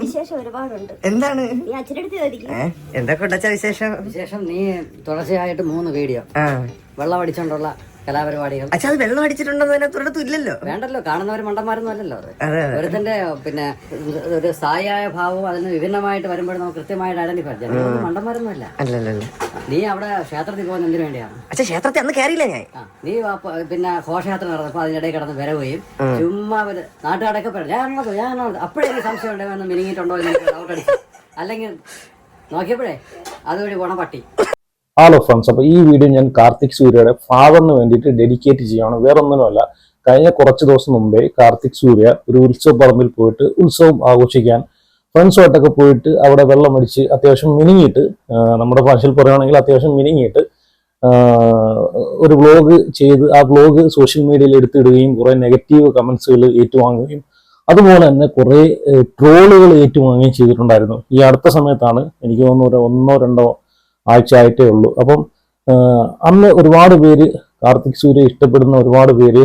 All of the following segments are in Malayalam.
വിശേഷം ഒരുപാടുണ്ട്. എന്താണ്? നീ ചോദിക്കും. എന്തൊക്കെ ഉണ്ടച്ച വിശേഷം? വിശേഷം നീ തുടർച്ചയായിട്ട് മൂന്ന് വീഡിയോ വെള്ളം അടിച്ചോണ്ടുള്ള കലാപരിപാടികൾ. അച്ഛാ അത് വെള്ളം അടിച്ചിട്ടുണ്ടെന്ന് ഇല്ലല്ലോ. വേണ്ടല്ലോ കാണുന്നവർ മണ്ടന്മാരൊന്നും അല്ലല്ലോ ഒരുത്തന്റെ പിന്നെ ഒരു സായായ ഭാവവും അതിന് വിഭിന്നമായിട്ട് വരുമ്പോൾ നമുക്ക് കൃത്യമായിട്ട് ഐഡന്റിഫൈ ചെയ്യാം. മണ്ടന്മാരൊന്നും അല്ല. നീ അവിടെ ക്ഷേത്രത്തിൽ പോകുന്ന എന്തിനു വേണ്ടിയാണ് അച്ഛാ ക്ഷേത്രത്തിൽ അന്ന് കയറിയില്ല ഞാൻ. നീ പിന്നെ ഘോഷയാത്ര നടന്നപ്പോ അതിനിടയിൽ കിടന്ന് വരവുകയും ചുമ്മാ നാട്ടുകാരൊക്കെ പറഞ്ഞു ഞാൻ ഞാൻ അങ്ങോട്ട്." അപ്പോഴേ എനിക്ക് സംശയം ഉണ്ടെന്ന് മിനിങ്ങിയിട്ടുണ്ടോ? എന്ന് ഡൗട്ട് അടിച്ചു. അല്ലെങ്കിൽ നോക്കിയപ്പോഴേ അതുവഴി പോണ ഹലോ ഫ്രണ്ട്സ് അപ്പോൾ ഈ വീഡിയോ ഞാൻ കാർത്തിക് സൂര്യയുടെ ഫാദറിന് വേണ്ടിയിട്ട് ഡെഡിക്കേറ്റ് ചെയ്യുകയാണ് വേറെ ഒന്നിനുമല്ല കഴിഞ്ഞ കുറച്ച് ദിവസം മുമ്പേ കാർത്തിക് സൂര്യ ഒരു ഉത്സവ പറമ്പിൽ പോയിട്ട് ഉത്സവം ആഘോഷിക്കാൻ ഫ്രണ്ട്സുമായിട്ടൊക്കെ പോയിട്ട് അവിടെ വെള്ളം അടിച്ച് അത്യാവശ്യം മിനിങ്ങിയിട്ട് നമ്മുടെ ഭാഷയിൽ പറയുകയാണെങ്കിൽ അത്യാവശ്യം മിനിങ്ങിയിട്ട് ഒരു വ്ലോഗ് ചെയ്ത് ആ വ്ലോഗ് സോഷ്യൽ മീഡിയയിൽ എടുത്തിടുകയും കുറേ നെഗറ്റീവ് കമൻസുകൾ ഏറ്റുവാങ്ങുകയും അതുപോലെ തന്നെ കുറേ ട്രോളുകൾ ഏറ്റുവാങ്ങുകയും ചെയ്തിട്ടുണ്ടായിരുന്നു. ഈ അടുത്ത സമയത്താണ് എനിക്ക് തോന്നുന്നു ഒന്നോ രണ്ടോ ആഴ്ച ആയിട്ടേ ഉള്ളൂ. അപ്പം അന്ന് ഒരുപാട് പേര് കാർത്തിക് സൂര്യ ഇഷ്ടപ്പെടുന്ന ഒരുപാട് പേര്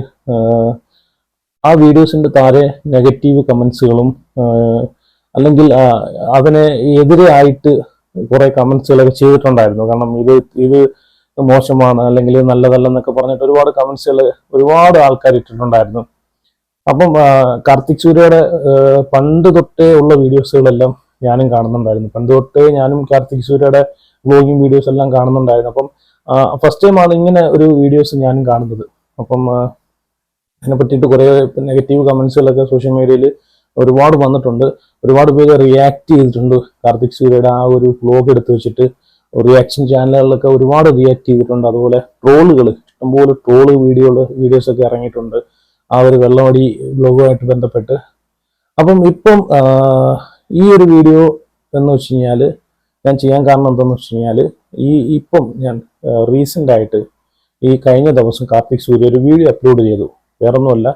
ആ, വീഡിയോസിന്റെ താഴെ നെഗറ്റീവ് കമൻസുകളും അല്ലെങ്കിൽ അതിനെ എതിരായിട്ട് കുറേ കമൻസുകളൊക്കെ ചെയ്തിട്ടുണ്ടായിരുന്നു. കാരണം ഇത് ഇത് മോശമാണ് അല്ലെങ്കിൽ നല്ലതല്ല നല്ലതല്ലെന്നൊക്കെ പറഞ്ഞിട്ട് ഒരുപാട് കമൻസുകൾ ഒരുപാട് ആൾക്കാർ ഇട്ടിട്ടുണ്ടായിരുന്നു. അപ്പം കാർത്തിക് സൂര്യയുടെ പണ്ട് തൊട്ടേ ഉള്ള വീഡിയോസുകളെല്ലാം ഞാനും കാണുന്നുണ്ടായിരുന്നു. പണ്ട് തൊട്ടേ ഞാനും കാർത്തിക് സൂര്യയുടെ വ്ലോഗിങ് വീഡിയോസ് എല്ലാം കാണുന്നുണ്ടായിരുന്നു. അപ്പം ഫസ്റ്റ് ടൈം ആണ് ഇങ്ങനെ ഒരു വീഡിയോസ് ഞാനും കാണുന്നത്. അപ്പം അതിനെ പറ്റിയിട്ട് കുറേ നെഗറ്റീവ് കമൻസുകളൊക്കെ സോഷ്യൽ മീഡിയയിൽ ഒരുപാട് വന്നിട്ടുണ്ട്. ഒരുപാട് പേര് റിയാക്ട് ചെയ്തിട്ടുണ്ട്. കാർത്തിക് സൂര്യയുടെ ആ ഒരു വ്ലോഗ് എടുത്തു വെച്ചിട്ട് റിയാക്ഷൻ ചാനലുകളിലൊക്കെ ഒരുപാട് റിയാക്ട് ചെയ്തിട്ടുണ്ട്. അതുപോലെ ട്രോളുകൾ ഇഷ്ടംപോലെ ട്രോൾ വീഡിയോസ് ഒക്കെ ഇറങ്ങിയിട്ടുണ്ട്. ആ ഒരു വെള്ളമടി വ്ലോഗുമായിട്ട് ബന്ധപ്പെട്ട്. അപ്പം ഇപ്പം ഈ ഒരു വീഡിയോ എന്ന് വെച്ച് കഴിഞ്ഞാൽ ഞാൻ ചെയ്യാൻ കാരണം എന്താണെന്ന് വെച്ച് കഴിഞ്ഞാൽ ഈ ഇപ്പം ഞാൻ റീസെന്റ് ആയിട്ട് ഈ കഴിഞ്ഞ ദിവസം കാർത്തിക് സൂര്യ ഒരു വീഡിയോ അപ്ലോഡ് ചെയ്തു. വേറൊന്നുമല്ല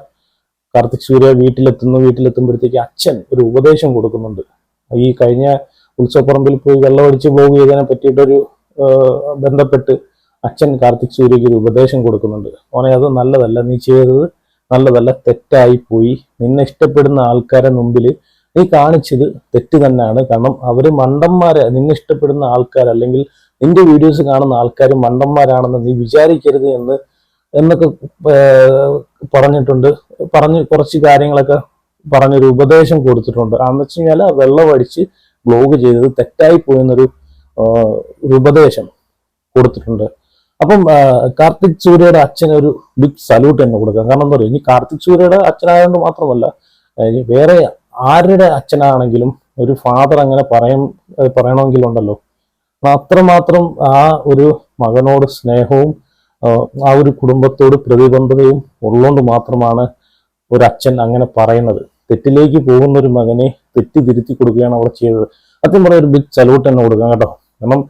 കാർത്തിക് സൂര്യ വീട്ടിലെത്തുന്നു വീട്ടിലെത്തുമ്പോഴത്തേക്ക് അച്ഛൻ ഒരു ഉപദേശം കൊടുക്കുന്നുണ്ട്. ഈ കഴിഞ്ഞ ഉത്സവപ്പറമ്പിൽ പോയി വെള്ളമടിച്ച് ബ്ലോഗ് ചെയ്തതിനെ പറ്റിയിട്ടൊരു ബന്ധപ്പെട്ട് അച്ഛൻ കാർത്തിക് സൂര്യക്ക് ഒരു ഉപദേശം കൊടുക്കുന്നുണ്ട്. ഓനെ അത് നല്ലതല്ല. നീ ചെയ്തത് നല്ലതല്ല. തെറ്റായി പോയി. നിന്നെ ഇഷ്ടപ്പെടുന്ന ആൾക്കാരെ മുമ്പിൽ നീ കാണിച്ചത് തെറ്റ് തന്നെയാണ്. കാരണം അവർ മണ്ടന്മാരെ നിന്നെ ഇഷ്ടപ്പെടുന്ന ആൾക്കാർ അല്ലെങ്കിൽ നിന്റെ വീഡിയോസ് കാണുന്ന ആൾക്കാർ മണ്ടന്മാരാണെന്ന് നീ വിചാരിക്കരുത് എന്ന് എന്നൊക്കെ പറഞ്ഞിട്ടുണ്ട്. പറഞ്ഞ് കുറച്ച് കാര്യങ്ങളൊക്കെ പറഞ്ഞൊരു ഉപദേശം കൊടുത്തിട്ടുണ്ട്. അതെന്ന് വെച്ച് കഴിഞ്ഞാൽ വെള്ളം അടിച്ച് ബ്ലോഗ് ചെയ്തത് തെറ്റായി പോയെന്നൊരു ഒരു ഉപദേശം കൊടുത്തിട്ടുണ്ട്. അപ്പം കാർത്തിക് സൂര്യയുടെ അച്ഛന് ഒരു ബിഗ് സല്യൂട്ട് തന്നെ കൊടുക്കാം. കാരണം എന്താ പറയുക ഇനി കാർത്തിക് സൂര്യയുടെ അച്ഛനായതുകൊണ്ട് മാത്രമല്ല വേറെ ആരുടെ അച്ഛനാണെങ്കിലും ഒരു ഫാദർ അങ്ങനെ പറയും ഏഹ് പറയണമെങ്കിലുണ്ടല്ലോ. അത്രമാത്രം ആ ഒരു മകനോട് സ്നേഹവും ആ ഒരു കുടുംബത്തോട് പ്രതിബന്ധതയും ഉള്ളതുകൊണ്ട് മാത്രമാണ് ഒരു അച്ഛൻ അങ്ങനെ പറയുന്നത്. തെറ്റിലേക്ക് പോകുന്ന ഒരു മകനെ തെറ്റി തിരുത്തി കൊടുക്കുകയാണ് അവിടെ ചെയ്തത്. സത്യം പറഞ്ഞ ഒരു ബിഗ് സല്യൂട്ട് തന്നെ കൊടുക്കാം കേട്ടോ. കാരണം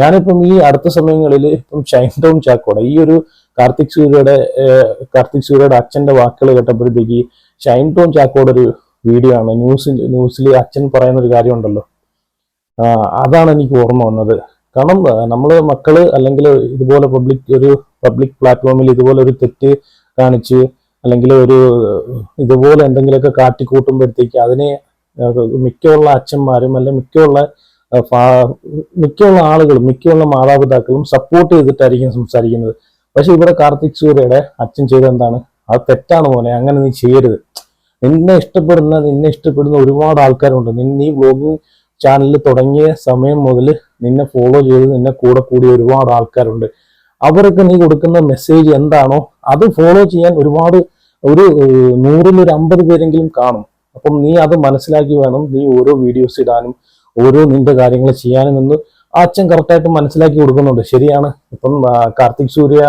ഞാനിപ്പം ഈ അടുത്ത സമയങ്ങളിൽ ഇപ്പം ഷൈൻ ടൗൺ ചാക്കോടെ ഈ ഒരു കാർത്തിക് സൂര്യയുടെ കാർത്തിക് സൂര്യയുടെ അച്ഛന്റെ വാക്കുകൾ കേട്ടപ്പോഴത്തേക്ക് ഷൈൻ ടൗൺ ചാക്കോടെ ഒരു വീഡിയോ ആണ് ന്യൂസ് ന്യൂസിൽ അച്ഛൻ പറയുന്ന ഒരു കാര്യമുണ്ടല്ലോ അതാണ് എനിക്ക് ഓർമ്മ വന്നത്. കാരണം നമ്മൾ മക്കൾ അല്ലെങ്കിൽ ഇതുപോലെ പബ്ലിക് ഒരു പബ്ലിക് പ്ലാറ്റ്ഫോമിൽ ഇതുപോലെ ഒരു തെറ്റ് കാണിച്ച് അല്ലെങ്കിൽ ഒരു ഇതുപോലെ എന്തെങ്കിലുമൊക്കെ കാട്ടിക്കൂട്ടുമ്പോഴത്തേക്ക് അതിനെ മിക്കുള്ള അച്ഛന്മാരും അല്ലെ മിക്കുള്ള മിക്കുള്ള ആളുകളും മിക്കുള്ള മാതാപിതാക്കളും സപ്പോർട്ട് ചെയ്തിട്ടായിരിക്കും സംസാരിക്കുന്നത്. പക്ഷെ ഇവിടെ കാർത്തിക് സൂര്യയുടെ അച്ഛൻ ചെയ്തെന്താണ് അത് തെറ്റാണ് മോനെ അങ്ങനെ നീ ചെയ്യരുത്. നിന്നെ ഇഷ്ടപ്പെടുന്ന നിന്നെ ഇഷ്ടപ്പെടുന്ന ഒരുപാട് ആൾക്കാരുണ്ട്. നിന്നെ ഈ വ്ലോഗിങ് ചാനൽ തുടങ്ങിയ സമയം മുതൽ നിന്നെ ഫോളോ ചെയ്ത് നിന്നെ കൂടെ കൂടിയ ഒരുപാട് ആൾക്കാരുണ്ട്. അവർക്ക് നീ കൊടുക്കുന്ന മെസ്സേജ് എന്താണോ അത് ഫോളോ ചെയ്യാൻ ഒരുപാട് ഒരു നൂറിൽ ഒരു അമ്പത് പേരെങ്കിലും കാണും. അപ്പം നീ അത് മനസ്സിലാക്കി വേണം നീ ഓരോ വീഡിയോസ് ഇടാനും ഓരോ നിന്റെ കാര്യങ്ങൾ ചെയ്യാനും എന്ന് ആ അച്ഛൻ കറക്റ്റായിട്ട് മനസ്സിലാക്കി കൊടുക്കുന്നുണ്ട്. ശരിയാണ്. ഇപ്പം കാർത്തിക് സൂര്യ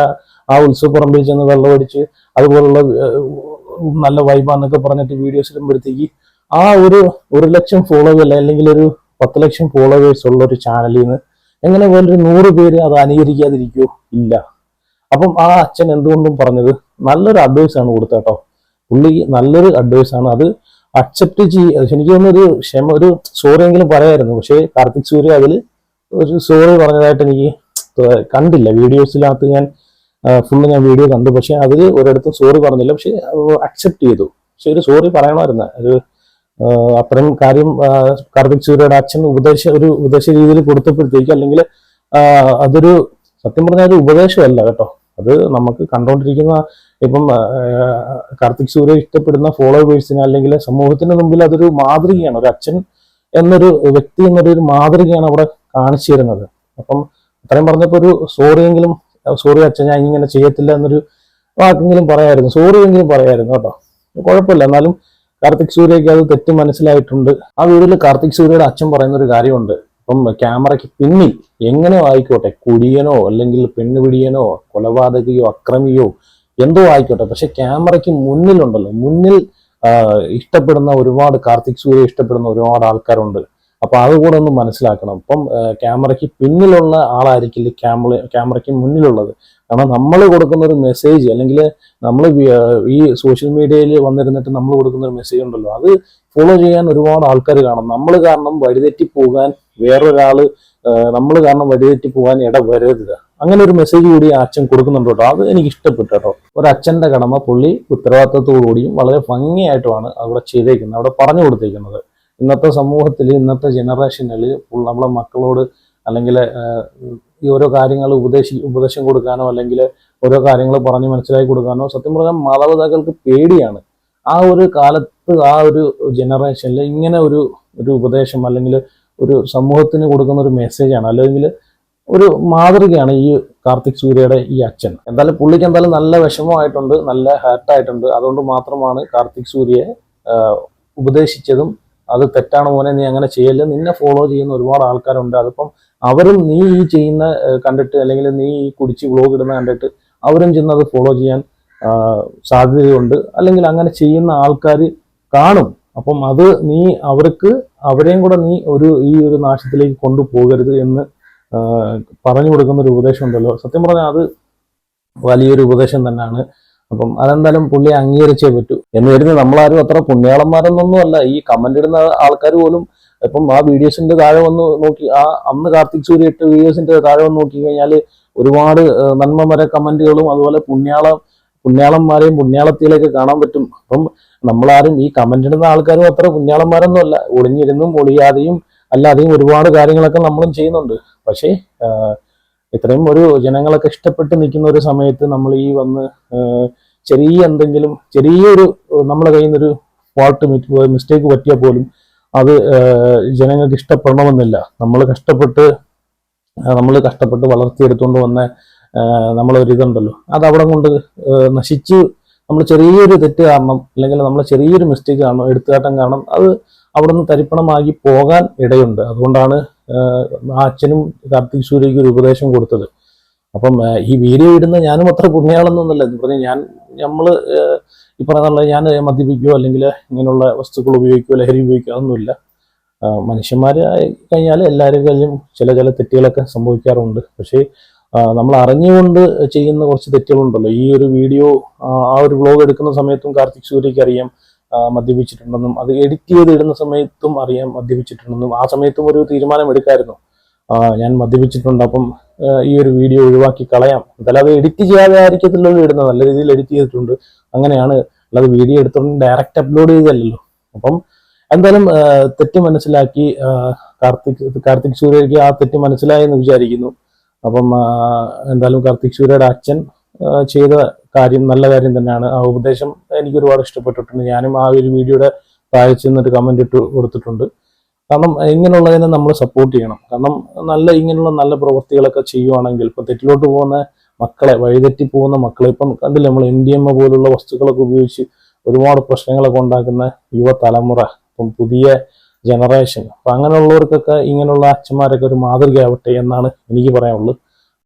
ആ ഉത്സവപ്പുറമ്പിൽ ചെന്ന് വെള്ളമടിച്ച് അതുപോലുള്ള നല്ല വൈബാന്നൊക്കെ പറഞ്ഞിട്ട് വീഡിയോസ് ഇടുമ്പോഴത്തേക്ക് ആ ഒരു ഒരു ലക്ഷം ഫോളോവേഴ്സ് അല്ലെങ്കിൽ ഒരു പത്ത് ലക്ഷം ഫോളോവേഴ്സ് ഉള്ള ഒരു ചാനലിൽ നിന്ന് എങ്ങനെ പോലൊരു നൂറ് പേര് അത് അനുകരിക്കാതിരിക്കോ? ഇല്ല. അപ്പം ആ അച്ഛൻ എന്തുകൊണ്ടും പറഞ്ഞത് നല്ലൊരു അഡ്വൈസ് ആണ് കൊടുത്തത് കേട്ടോ. പുള്ളി നല്ലൊരു അഡ്വൈസ് ആണ്. അത് അക്സെപ്റ്റ് ചെയ്യുക എനിക്ക് തോന്നുന്നു ഒരു ക്ഷമ ഒരു സോറി എങ്കിലും പറയായിരുന്നു. പക്ഷേ കാർത്തിക് സൂര്യ അതിൽ ഒരു സോറി പറഞ്ഞതായിട്ട് എനിക്ക് കണ്ടില്ല. വീഡിയോസിനകത്ത് ഞാൻ ഫുള്ള് ഞാൻ വീഡിയോ കണ്ടു. പക്ഷെ അതിൽ ഒരിടത്തും സോറി പറഞ്ഞില്ല. പക്ഷെ അക്സെപ്റ്റ് ചെയ്തു. പക്ഷെ ഒരു സോറി പറയണമായിരുന്നു. ഒരു അത്രയും കാര്യം കാർത്തിക് സൂര്യയുടെ അച്ഛൻ ഉപദേശ ഒരു ഉപദേശ രീതിയിൽ കൊടുത്തപ്പോഴത്തേക്ക് അല്ലെങ്കിൽ അതൊരു സത്യം പറഞ്ഞാൽ ഒരു ഉപദേശമല്ല കേട്ടോ. അത് നമുക്ക് കണ്ടുകൊണ്ടിരിക്കുന്ന ഇപ്പം കാർത്തിക് സൂര്യ ഇഷ്ടപ്പെടുന്ന ഫോളോവേഴ്സിന് അല്ലെങ്കിൽ സമൂഹത്തിന് മുമ്പിൽ അതൊരു മാതൃകയാണ്. ഒരു അച്ഛൻ എന്നൊരു വ്യക്തി എന്നൊരു മാതൃകയാണ് അവിടെ കാണിച്ചു തരുന്നത്. അപ്പം അത്രയും പറഞ്ഞപ്പോൾ ഒരു സോറിയെങ്കിലും സോറി അച്ഛൻ ഞാൻ ഇങ്ങനെ ചെയ്യത്തില്ല എന്നൊരു വാക്കെങ്കിലും പറയായിരുന്നു. സോറി എങ്കിലും പറയായിരുന്നു കേട്ടോ. കുഴപ്പമില്ല. എന്നാലും കാർത്തിക് സൂര്യക്ക് അത് തെറ്റ് മനസ്സിലായിട്ടുണ്ട്. ആ വീഡിയോയിൽ കാർത്തിക് സൂര്യയുടെ അച്ഛൻ പറയുന്ന ഒരു കാര്യമുണ്ട്. ഇപ്പം ക്യാമറയ്ക്ക് പിന്നിൽ എങ്ങനെ ആയിക്കോട്ടെ കുടിയനോ അല്ലെങ്കിൽ പെണ്ണുപിടിയനോ കൊലപാതകയോ അക്രമിയോ എന്തോ ആയിക്കോട്ടെ. പക്ഷെ ക്യാമറയ്ക്ക് മുന്നിലുണ്ടല്ലോ. മുന്നിൽ ഇഷ്ടപ്പെടുന്ന ഒരുപാട് കാർത്തിക് സൂര്യ ഇഷ്ടപ്പെടുന്ന ഒരുപാട് ആൾക്കാരുണ്ട്. അപ്പൊ അതുകൂടെ ഒന്ന് മനസ്സിലാക്കണം. ഇപ്പം ക്യാമറയ്ക്ക് പിന്നിലുള്ള ആളായിരിക്കില്ല ക്യാമറ ക്യാമറയ്ക്ക് മുന്നിലുള്ളത്. കാരണം നമ്മൾ കൊടുക്കുന്ന ഒരു മെസ്സേജ് അല്ലെങ്കിൽ നമ്മൾ ഈ സോഷ്യൽ മീഡിയയിൽ വന്നിരുന്നിട്ട് നമ്മൾ കൊടുക്കുന്ന ഒരു മെസ്സേജ് ഉണ്ടല്ലോ അത് ഫോളോ ചെയ്യാൻ ഒരുപാട് ആൾക്കാർ കാണും. നമ്മൾ കാരണം വഴിതെറ്റി പോകാൻ വേറൊരാൾ നമ്മൾ കാരണം വഴിതെറ്റി പോകാൻ ഇട വരരുത്. അങ്ങനെ ഒരു മെസ്സേജ് കൂടി അച്ഛൻ കൊടുക്കുന്നുണ്ട് കേട്ടോ. അത് എനിക്ക് ഇഷ്ടപ്പെട്ടു കേട്ടോ. ഒരു അച്ഛന്റെ കടമ പുള്ളി ഉത്തരവാദിത്തത്തോടുകൂടിയും വളരെ ഭംഗിയായിട്ടുമാണ് അവിടെ ചെയ്തേക്കുന്നത് അവിടെ പറഞ്ഞു കൊടുത്തേക്കുന്നത്. ഇന്നത്തെ സമൂഹത്തിൽ ഇന്നത്തെ ജനറേഷനിൽ നമ്മളെ മക്കളോട് അല്ലെങ്കിൽ ഈ ഓരോ കാര്യങ്ങൾ ഉപദേശി ഉപദേശം കൊടുക്കാനോ അല്ലെങ്കിൽ ഓരോ കാര്യങ്ങൾ പറഞ്ഞ് മനസ്സിലാക്കി കൊടുക്കാനോ സത്യം പറഞ്ഞാൽ മാതാപിതാക്കൾക്ക് പേടിയാണ്. ആ ഒരു കാലത്ത് ആ ഒരു ജനറേഷനിൽ ഇങ്ങനെ ഒരു ഒരു ഉപദേശം അല്ലെങ്കിൽ ഒരു സമൂഹത്തിന് കൊടുക്കുന്ന ഒരു മെസ്സേജാണ്. അല്ലെങ്കിൽ ഒരു മാതൃകയാണ് ഈ കാർത്തിക് സൂര്യയുടെ ഈ അച്ഛൻ. എന്തായാലും പുള്ളിക്ക് എന്തായാലും നല്ല വിഷമമായിട്ടുണ്ട് നല്ല ഹാർട്ടായിട്ടുണ്ട് അതുകൊണ്ട് മാത്രമാണ് കാർത്തിക് സൂര്യയെ ഉപദേശിച്ചതും അത് തെറ്റാണ് മോനെ നീ അങ്ങനെ ചെയ്യല്ല? നിന്നെ ഫോളോ ചെയ്യുന്ന ഒരുപാട് ആൾക്കാരുണ്ട്. അതിപ്പം അവരും നീ ഈ ചെയ്യുന്ന കണ്ടിട്ട് അല്ലെങ്കിൽ നീ ഈ കുടിച്ച് വ്ലോഗ് ഇടുന്ന കണ്ടിട്ട് അവരും ചെന്ന് അത് ഫോളോ ചെയ്യാൻ സാധ്യതയുണ്ട്. അല്ലെങ്കിൽ അങ്ങനെ ചെയ്യുന്ന ആൾക്കാർ കാണും. അപ്പം അത് നീ അവർക്ക് അവരെയും കൂടെ നീ ഒരു ഈ ഒരു നാശത്തിലേക്ക് കൊണ്ടുപോകരുത് എന്ന് പറഞ്ഞു കൊടുക്കുന്ന ഒരു ഉപദേശം ഉണ്ടല്ലോ സത്യം പറഞ്ഞാൽ അത് വലിയൊരു ഉപദേശം തന്നെയാണ്. അപ്പം അതെന്തായാലും പുള്ളി അംഗീകരിച്ചേ പറ്റൂ. എന്ന് കരുതി നമ്മളാരും അത്ര പുണ്യാളന്മാരെന്നൊന്നും അല്ല ഈ കമന്റ് ഇടുന്ന ആൾക്കാർ പോലും ഇപ്പം ആ വീഡിയോസിന്റെ താഴെ വന്ന് നോക്കി ആ അന്ന് കാർത്തിക് സൂര്യ ഇട്ട വീഡിയോസിന്റെ താഴെ വന്ന് നോക്കി കഴിഞ്ഞാൽ ഒരുപാട് നന്മമര കമന്റുകളും അതുപോലെ പുണ്യാള പുണ്യാളന്മാരെയും പുണ്യാളത്തിലേക്ക് കാണാൻ പറ്റും. അപ്പം നമ്മളാരും ഈ കമന്റ് ഇടുന്ന ആൾക്കാരും അത്ര പുണ്യാളന്മാരൊന്നും അല്ല ഒളിഞ്ഞിരുന്നും ഒളിയാതെയും അല്ലാതെയും ഒരുപാട് കാര്യങ്ങളൊക്കെ നമ്മളും ചെയ്യുന്നുണ്ട്. പക്ഷേ ഇത്രയും ഒരു ജനങ്ങളൊക്കെ ഇഷ്ടപ്പെട്ട് നിൽക്കുന്ന ഒരു സമയത്ത് നമ്മൾ ഈ വന്ന് ചെറിയ എന്തെങ്കിലും ചെറിയൊരു നമ്മളെ കയ്യിൽ നിന്നൊരു ഫോൾട്ട് മിസ്റ്റേക്ക് പറ്റിയാൽ പോലും അത് ജനങ്ങൾക്ക് ഇഷ്ടപ്പെടണമെന്നില്ല. നമ്മൾ കഷ്ടപ്പെട്ട് നമ്മൾ കഷ്ടപ്പെട്ട് വളർത്തിയെടുത്തുകൊണ്ട് വന്ന നമ്മളൊരിതുണ്ടല്ലോ അത് അവിടെ കൊണ്ട് നശിച്ച് നമ്മൾ ചെറിയൊരു തെറ്റ് കാരണം അല്ലെങ്കിൽ നമ്മൾ ചെറിയൊരു മിസ്റ്റേക്ക് കാരണം എടുത്തുകാട്ടം കാരണം അത് അവിടെ നിന്ന് തരിപ്പണമാകി പോകാൻ ഇടയുണ്ട്. അതുകൊണ്ടാണ് അച്ഛനും കാർത്തിക് സൂര്യയ്ക്ക് ഒരു ഉപദേശം കൊടുത്തത്. അപ്പം ഈ വീഡിയോ ഇടുന്ന ഞാനും അത്ര പുണ്യാളെന്നൊന്നുമല്ല എന്ന് പറഞ്ഞാൽ ഞാൻ നമ്മൾ ഈ പറയുന്നുള്ള ഞാൻ മദ്യപിക്കുകയോ അല്ലെങ്കിൽ ഇങ്ങനെയുള്ള വസ്തുക്കൾ ഉപയോഗിക്കുകയോ ലഹരി ഉപയോഗിക്കുകയോ അതൊന്നുമില്ല മനുഷ്യന്മാരായി കഴിഞ്ഞാൽ എല്ലാവരും കഴിഞ്ഞും ചില ചില തെറ്റുകളൊക്കെ സംഭവിക്കാറുണ്ട്. പക്ഷേ നമ്മൾ അറിഞ്ഞുകൊണ്ട് ചെയ്യുന്ന കുറച്ച് തെറ്റുകളുണ്ടല്ലോ. ഈ ഒരു വീഡിയോ ആ ഒരു വ്ളോഗ് എടുക്കുന്ന സമയത്തും കാർത്തിക് സൂര്യക്ക് അറിയാം. മദ്യപിച്ചിട്ടുണ്ടെന്നും അത് എഡിറ്റ് ചെയ്ത് ഇടുന്ന സമയത്തും അറിയാം മദ്യപിച്ചിട്ടുണ്ടെന്നും. ആ സമയത്തും ഒരു തീരുമാനം എടുക്കായിരുന്നു. ഞാൻ മദ്യപിച്ചിട്ടുണ്ട് അപ്പം ഈ ഒരു വീഡിയോ ഒഴിവാക്കി കളയാം. എന്തായാലും അത് എഡിറ്റ് ചെയ്യാതെ ആയിരിക്കത്തില്ലല്ലോ ഇടുന്നത്. നല്ല രീതിയിൽ എഡിറ്റ് ചെയ്തിട്ടുണ്ട്. അങ്ങനെയാണ്. അല്ലാതെ വീഡിയോ എടുത്തോണ്ട് ഡയറക്റ്റ് അപ്ലോഡ് ചെയ്തല്ലോ അപ്പം എന്തായാലും തെറ്റ് മനസ്സിലാക്കി കാർത്തിക് കാർത്തിക് സൂര്യയ്ക്ക് ആ തെറ്റ് മനസ്സിലായെന്ന് വിചാരിക്കുന്നു. അപ്പം എന്തായാലും കാർത്തിക് സൂര്യയുടെ അച്ഛൻ ചെയ്ത കാര്യം നല്ല കാര്യം തന്നെയാണ്. ആ ഉപദേശം എനിക്ക് ഒരുപാട് ഇഷ്ടപ്പെട്ടിട്ടുണ്ട്. ഞാനും ആ ഒരു വീഡിയോയുടെ താഴെ ചെന്നിട്ട് കമന്റ് ഇട്ട് കൊടുത്തിട്ടുണ്ട്. കാരണം ഇങ്ങനെയുള്ളതിനെ നമ്മൾ സപ്പോർട്ട് ചെയ്യണം. കാരണം നല്ല ഇങ്ങനെയുള്ള നല്ല പ്രവൃത്തികളൊക്കെ ചെയ്യുവാണെങ്കിൽ ഇപ്പം തെറ്റിലോട്ട് പോകുന്ന മക്കളെ വഴിതെറ്റി പോകുന്ന മക്കളെ ഇപ്പം കണ്ടില്ല നമ്മൾ എൻ ഡി എം എ പോലുള്ള വസ്തുക്കളൊക്കെ ഉപയോഗിച്ച് ഒരുപാട് പ്രശ്നങ്ങളൊക്കെ ഉണ്ടാക്കുന്ന യുവതലമുറ ഇപ്പം പുതിയ ജനറേഷൻ അപ്പം അങ്ങനെയുള്ളവർക്കൊക്കെ ഇങ്ങനെയുള്ള അച്ഛന്മാരൊക്കെ ഒരു മാതൃകയാവട്ടെ എന്നാണ് എനിക്ക് പറയാനുള്ളത്.